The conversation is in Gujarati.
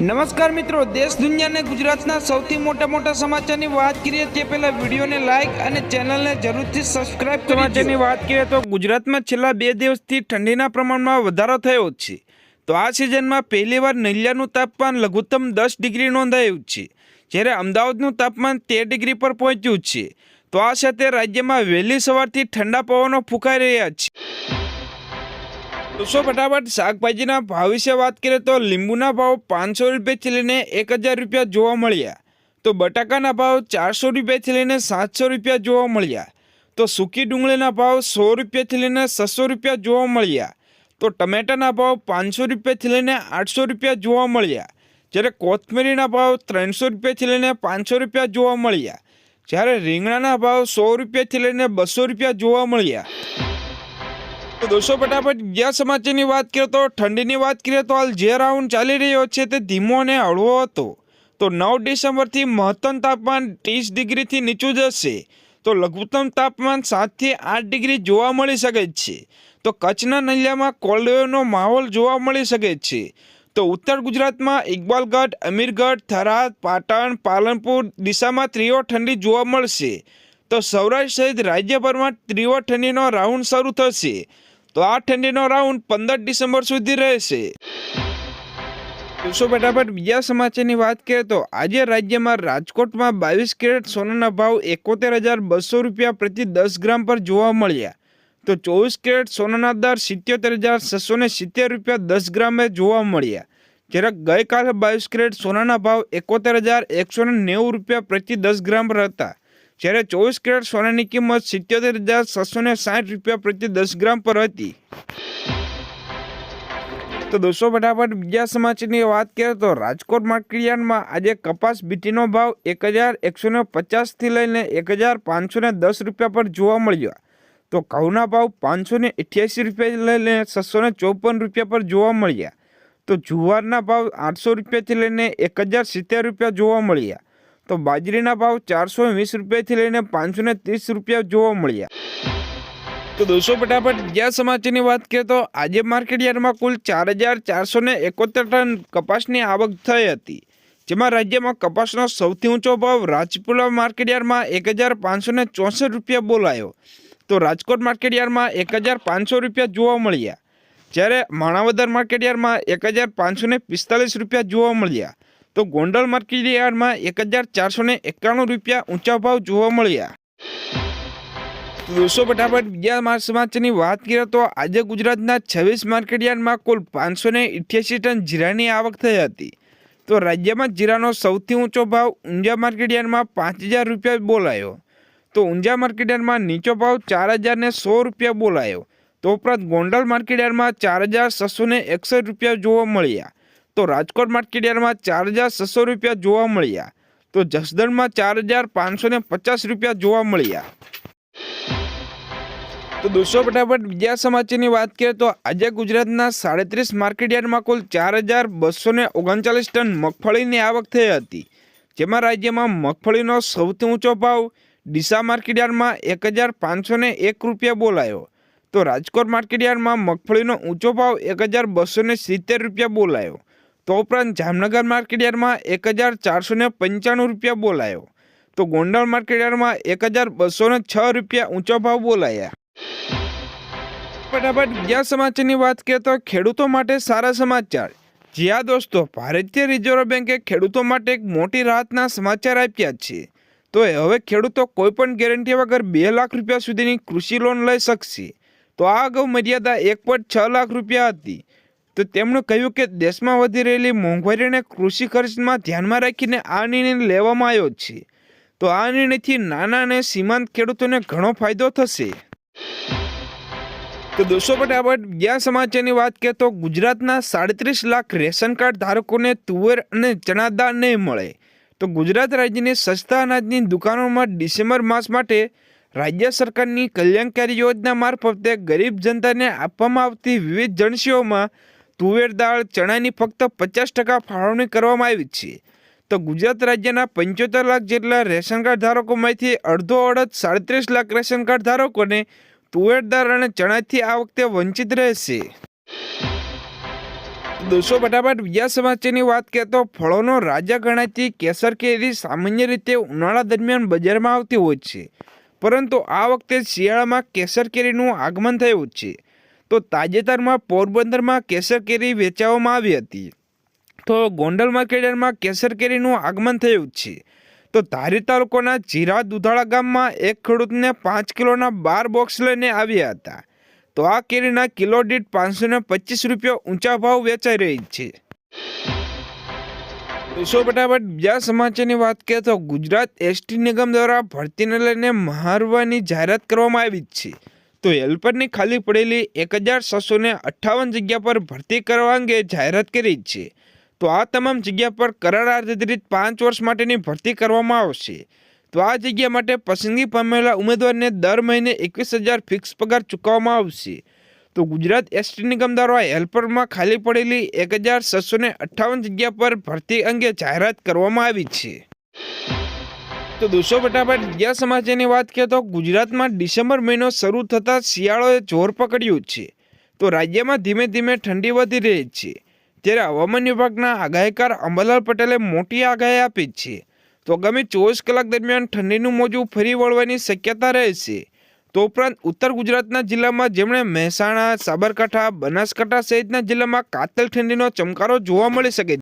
નમસ્કાર મિત્રો દેશ દુનિયાને ગુજરાતના સૌથી મોટા મોટા સમાચારની વાત કરીએ તે પહેલા વિડીયોને લાઈક અને ચેનલને જરૂરથી સબસ્ક્રાઇબ કરી સમાચારની વાત કરીએ તો ગુજરાતમાં છેલ્લા બે દિવસથી ઠંડીના પ્રમાણમાં વધારો થયો છે. તો આ સિઝનમાં પહેલીવાર નલિયાનું તાપમાન લઘુત્તમ દસ ડિગ્રી નોંધાયું છે જ્યારે અમદાવાદનું તાપમાન તેર ડિગ્રી પર પહોંચ્યું છે. તો આ સાથે રાજ્યમાં વહેલી સવારથી ઠંડા પવનો ફૂંકાઈ રહ્યા છે. દોસ્તો ફટાફટ શાકભાજીના ભાવ વિશે વાત કરીએ તો લીંબુના ભાવ પાંચસો રૂપિયાથી લઈને એક હજાર રૂપિયા જોવા મળ્યા. તો બટાકાના ભાવ ચારસો રૂપિયાથી લઈને સાતસો રૂપિયા જોવા મળ્યા. તો સૂકી ડુંગળીના ભાવ સો રૂપિયાથી લઈને છસો રૂપિયા જોવા મળ્યા. તો ટમેટાના ભાવ પાંચસો રૂપિયાથી લઈને આઠસો રૂપિયા જોવા મળ્યા. જ્યારે કોથમીરીના ભાવ ત્રણસો રૂપિયાથી લઈને પાંચસો રૂપિયા જોવા મળ્યા. જ્યારે રીંગણાના ભાવ સો રૂપિયાથી લઈને બસો રૂપિયા જોવા મળ્યા. તો દોસ્તો, ફટાફટ ગયા સમાચારની વાત કરીએ તો, ઠંડીની વાત કરીએ તો હાલ જે રાઉન્ડ ચાલી રહ્યો છે તે ધીમો અને હળવો હતો. તો નવ ડિસેમ્બરથી મહત્તમ તાપમાન ત્રીસ ડિગ્રીથી નીચું જશે તો લઘુત્તમ તાપમાન સાતથી આઠ ડિગ્રી જોવા મળી શકે છે. તો કચ્છના નલિયામાં કોલ્ડવેવનો માહોલ જોવા મળી શકે છે. તો ઉત્તર ગુજરાતમાં ઇકબાલગઢ, અમીરગઢ, થરાદ, પાટણ, પાલનપુર દિશામાં ત્રીવો ઠંડી જોવા મળશે. તો સૌરાષ્ટ્ર સહિત રાજ્યભરમાં ત્રીવો ઠંડીનો રાઉન્ડ શરૂ થશે. તો આ ઠંડીનો રાઉન્ડ પંદર ડિસેમ્બર સુધી રહેશે. દોસ્તો ફટાફટ બીજા સમાચારની વાત કરીએ તો આજે રાજ્યમાં રાજકોટમાં બાવીસ કેરેટ સોનાના ભાવ એકોતેર હજાર બસો રૂપિયા પ્રતિ દસ ગ્રામ પર જોવા મળ્યા. તો ચોવીસ કેરેટ સોનાના દર સિત્યોતેર હજાર છસો ને સિત્તેર રૂપિયા દસ ગ્રામે જોવા મળ્યા. જ્યારે ગઈકાલે બાવીસ કેરેટ સોનાના ભાવ એકોતેર હજાર એકસો ને નેવું રૂપિયા પ્રતિ દસ ગ્રામ હતા. જ્યારે ચોવીસ કેરેટ સોનાની કિંમત સિત્યોતેર હજાર છસો ને સાઠ રૂપિયા પ્રતિ દસ ગ્રામ પર હતી. તો દોસ્તો, ફટાફટ બીજા સમાચારની વાત કરીએ તો રાજકોટ માર્કેટયાર્ડમાં આજે કપાસ બીટીનો ભાવ એક હજાર એકસો ને પચાસથી લઈને એક હજાર પાંચસો ને દસ રૂપિયા પર જોવા મળ્યો. તો ઘઉંના ભાવ પાંચસો ને અઠ્યાસી રૂપિયા લઈને છસો ને ચોપન રૂપિયા પર જોવા મળ્યા. તો જુવારના ભાવ આઠસો રૂપિયાથી લઈને એક હજાર સિત્તેર રૂપિયા જોવા મળ્યા. તો બાજરીના ભાવ ચારસો વીસ રૂપિયાથી લઈને પાંચસો ને ત્રીસ રૂપિયા જોવા મળ્યા. તો દોસ્તો, ફટાફટ બીજા સમાચારની વાત કરીએ તો આજે માર્કેટ યાર્ડમાં કુલ ચાર હજાર ચારસો ને એકોતેર ટન કપાસની આવક થઈ હતી, જેમાં રાજ્યમાં કપાસનો સૌથી ઊંચો ભાવ રાજપુરા માર્કેટ યાર્ડમાં એક હજાર પાંચસો ને ચોસઠ રૂપિયા બોલાયો. તો રાજકોટ માર્કેટ યાર્ડમાં એક હજાર પાંચસો રૂપિયા જોવા મળ્યા. જ્યારે માણાવદર માર્કેટ યાર્ડમાં એક હજાર પાંચસો ને પિસ્તાલીસ રૂપિયા જોવા મળ્યા. તો ગોંડલ માર્કેટ યાર્ડમાં એક હજાર ચારસો ને એકાણું રૂપિયા ઊંચા ભાવ જોવા મળ્યા. દોસ્તો ફટાફટ બીજા સમાચારની વાત કરીએ તો આજે ગુજરાતના છવ્વીસ માર્કેટયાર્ડમાં કુલ પાંચસો ને ટન જીરાની આવક થઈ હતી. તો રાજ્યમાં જીરાનો સૌથી ઊંચો ભાવ ઊંઝા માર્કેટયાર્ડમાં પાંચ હજાર રૂપિયા બોલાયો. તો ઊંઝા માર્કેટયાર્ડમાં નીચો ભાવ ચાર હજાર ને સો રૂપિયા બોલાયો. તો ઉપરાંત ગોંડલ માર્કેટયાર્ડમાં ચાર હજાર છસો એકસઠ રૂપિયા જોવા મળ્યા. તો રાજકોટ માર્કેટયાર્ડમાં ચાર હજાર છસો રૂપિયા જોવા મળ્યા. તો જસદણમાં ચાર હજાર પાંચસો ને પચાસ રૂપિયા જોવા મળ્યા. તો દોસ્તો, ફટાફટ બીજા સમાચારની વાત કરીએ તો આજે ગુજરાતના સાડત્રીસ માર્કેટયાર્ડમાં કુલ ચાર હજાર બસો ને ઓગણચાલીસ ટન મગફળીની આવક થઈ હતી. જેમાં રાજ્યમાં મગફળીનો સૌથી ઊંચો ભાવ ડીસા માર્કેટયાર્ડમાં એક હજાર પાંચસો ને એક રૂપિયા બોલાયો. તો રાજકોટ માર્કેટયાર્ડમાં મગફળીનો ઊંચો ભાવ એક હજાર બસો સિત્તેર રૂપિયા બોલાયો. તો ઉપરાંત જામનગર માર્કેટયાર્ડમાં એક હજાર ચારસો પંચાણું રૂપિયા બોલાયો. તો ગોંડલ માર્કેટયાર્ડમાં એક હજાર બસો છ રૂપિયા ઊંચો ભાવ બોલાયા. ફટાફટ બીજા સમાચારની વાત કરીએ તો ખેડૂતો માટે સારા સમાચાર. જ્યાં દોસ્તો, ભારતીય રિઝર્વ બેન્કે ખેડૂતો માટે એક મોટી રાહતના સમાચાર આપ્યા છે. તો હવે ખેડૂતો કોઈપણ ગેરંટી વગર બે લાખ રૂપિયા સુધીની કૃષિ લોન લઈ શકશે. તો આ અગાઉ મર્યાદા એક પોઈન્ટ છ લાખ રૂપિયા હતી. તો તેમણે કહ્યું કે દેશમાં વધી રહેલી મોંઘવારીને કૃષિ ખર્ચમાં ધ્યાનમાં રાખીને આ નિર્ણય લેવામાં આવ્યો છે. તો આ નિર્ણયથી નાના અને સીમાંત ખેડૂતોને ઘણો ફાયદો થશે. તો દોસ્તો, ફટાફટ બીજા સમાચારની વાત કરીએ તો ગુજરાતના સાડત્રીસ લાખ રેશન કાર્ડ ધારકોને તુવેર અને ચણા દાળ નહીં મળે. તો ગુજરાત રાજ્યની સસ્તા અનાજની દુકાનોમાં ડિસેમ્બર માસ માટે રાજ્ય સરકારની કલ્યાણકારી યોજના મારફતે ગરીબ જનતાને આપવામાં આવતી વિવિધ જણસીઓમાં તુવેર દાળ ચણાની ફક્ત પચાસ ટકા ફાળવણી કરવામાં આવી છે. તો ગુજરાત રાજ્યના પંચોતેર લાખ જેટલા રેશન કાર્ડ ધારકોમાંથી અડધો અડધ સાડત્રીસ લાખ રેશન કાર્ડ ધારકોને તુવેર દાળ અને ચણાથી આ વખતે વંચિત રહેશે. દોસ્તો, ફટાફટ બીજા સમાચારની વાત કરીએ તો ફળોનો રાજા ગણાતી કેસર કેરી સામાન્ય રીતે ઉનાળા દરમિયાન બજારમાં આવતી હોય છે. પરંતુ આ વખતે શિયાળામાં કેસર કેરીનું આગમન થયું છે. તો તાજેતરમાં પોરબંદરમાં કેસર કેરી વેચાવામાં આવી હતી. તો ગોંડલ માર્કેટમાં કેસર કેરીનું આગમન થયું છે. તો ધારી તાલુકાના જીરા દુધાળા ગામમાં એક ખેડૂતને પાંચ કિલોના બાર બોક્સ લઈને આવ્યા હતા. તો આ કેરીના કિલો દીઠ પાંચસો ને પચીસ રૂપિયા ઊંચા ભાવ વેચાઈ રહી છે. દોસ્તો ફટાફટ બીજા સમાચારની વાત કરીએ તો ગુજરાત એસટી નિગમ દ્વારા ભરતીને લઈને મહારવાની જાહેરાત કરવામાં આવી છે. તો હેલ્પરની ખાલી પડેલી એક હજાર છસો અઠ્ઠાવન જગ્યા પર ભરતી કરવા અંગે જાહેરાત કરી છે. તો આ તમામ જગ્યા પર કરાર આધારિત પાંચ વર્ષ માટેની ભરતી કરવામાં આવશે. તો આ જગ્યા માટે પસંદગી પામેલા ઉમેદવારને દર મહિને એકવીસ હજાર ફિક્સ પગાર ચૂકવવામાં આવશે. તો ગુજરાત એસટી નિગમ દ્વારા હેલ્પરમાં ખાલી પડેલી એક હજાર છસો અઠ્ઠાવન જગ્યા પર ભરતી અંગે જાહેરાત કરવામાં આવી છે. તો દોસ્તો ફટાફટ બીજા સમાચારની વાત કરીએ તો ગુજરાતમાં ડિસેમ્બર મહિનો શરૂ થતાં શિયાળોએ જોર પકડ્યું છે. તો રાજ્યમાં ધીમે ધીમે ઠંડી વધી રહી છે. ત્યારે હવામાન વિભાગના આગાહીકાર અંબાલાલ પટેલે મોટી આગાહી આપી છે. તો આગામી ચોવીસ કલાક દરમિયાન ઠંડીનું મોજું ફરી વળવાની શક્યતા રહેશે તો ઉપરાંત ઉત્તર ગુજરાતના જિલ્લામાં જેમણે મહેસાણા, સાબરકાંઠા, બનાસકાંઠા સહિતના જિલ્લામાં કાતલ ઠંડીનો ચમકારો જોવા મળી શકે